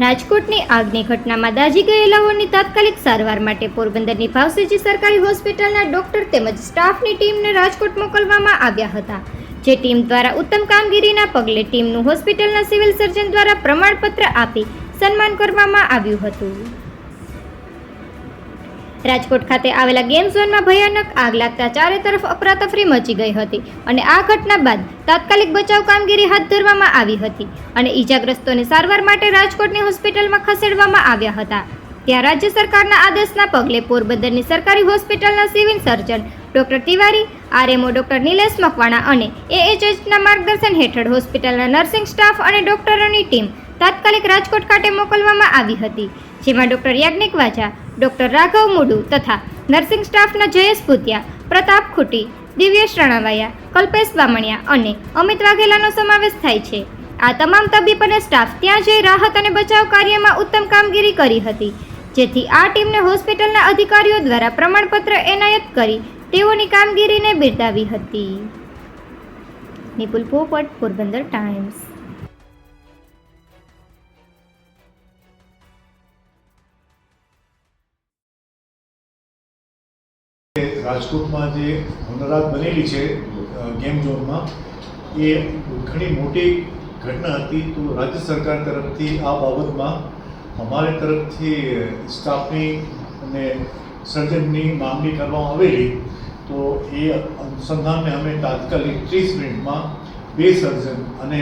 રાજકોટની આગની ઘટનામાં દાઝી ગયેલાઓની તાત્કાલિક સારવાર માટે પોરબંદરની ભાવસીજી સરકારી હોસ્પિટલના ડોક્ટર તેમજ સ્ટાફની ટીમને રાજકોટ મોકલવામાં આવ્યા હતા. જે ટીમ દ્વારા ઉત્તમ કામગીરીના પગલે ટીમનું હોસ્પિટલના સિવિલ સર્જન દ્વારા પ્રમાણપત્ર આપી સન્માન કરવામાં આવ્યું હતું. રાજકોટ ખાતે આવેલા ગેમ ઝોનમાં ભયાનક આગ લાગતા ચારે તરફ અફરાતફરી મચી ગઈ હતી અને આ ઘટના બાદ તાત્કાલિક બચાવ કામગીરી હાથ ધરવામાં આવી હતી અને ઈજાગ્રસ્તોને સારવાર માટે રાજકોટની હોસ્પિટલમાં ખસેડવામાં આવ્યા હતા. ત્યાં રાજ્ય સરકારના આદેશના પગલે પોરબંદરની સરકારી હોસ્પિટલના civil surgeon doctor Tiwari, RMO doctor Nilesh Makwana અને એએચએચના માર્ગદર્શન હેઠળ હોસ્પિટલના નર્સિંગ સ્ટાફ અને ડોક્ટરોની ટીમ તાત્કાલિક રાજકોટ ખાતે મોકલવામાં આવી હતી, જેમાં ડોક્ટર યાજ્ઞિક વાજા ડોક્ટર રાઘવ મુડુ તથા નર્સિંગ સ્ટાફના જયેશ ભૂતિયા, પ્રતાપ ખૂટી, દિવ્યેશ રણાવાયા, કલ્પેશ બામણિયા અને અમિત વાઘેલાનો સમાવેશ થાય છે. આ તમામ તબીબ અને સ્ટાફ ત્યાં જઈ રાહત અને બચાવ કાર્યમાં ઉત્તમ કામગીરી કરી હતી. જેથી આ ટીમને હોસ્પિટલના અધિકારીઓ દ્વારા પ્રમાણપત્ર એનાયત કરી તેઓની કામગીરીને બિરદાવી હતી. નિપુલ પોપટ, પોરબંદર ટાઈમ્સ. રાજકોટમાં જે હોનરાત બનેલી છે ગેમ ઝોનમાં, એ ઘણી મોટી ઘટના હતી. તો રાજ્ય સરકાર તરફથી આ બાબતમાં અમારી તરફથી સ્ટાફની અને સર્જનની માંગણી કરવામાં આવેલી. તો એ અનુસંધાનને અમે તાત્કાલિક ત્રીસ મિનિટમાં બે સર્જન અને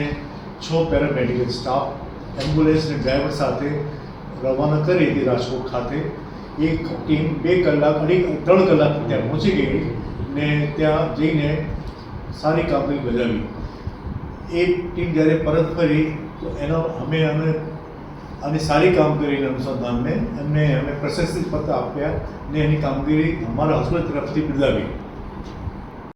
છ પેરામેડિકલ સ્ટાફ, એમ્બ્યુલન્સની ડ્રાઈવર સાથે રવાના કરી હતી રાજકોટ ખાતે. એક ટીમ બે કલાક અઢી ત્રણ કલાક ત્યાં પહોંચી ગઈ ને ત્યાં જઈને સારી કામગીરી બજાવી. એ ટીમ જ્યારે પરત ફરી, તો એનો અમે અમે અને સારી કામગીરીના અનુસંધાનને એમને અમે પ્રશસ્તિ પત્ર આપ્યા ને એની કામગીરી અમારા હોસ્પિટલ તરફથી બિરદાવી.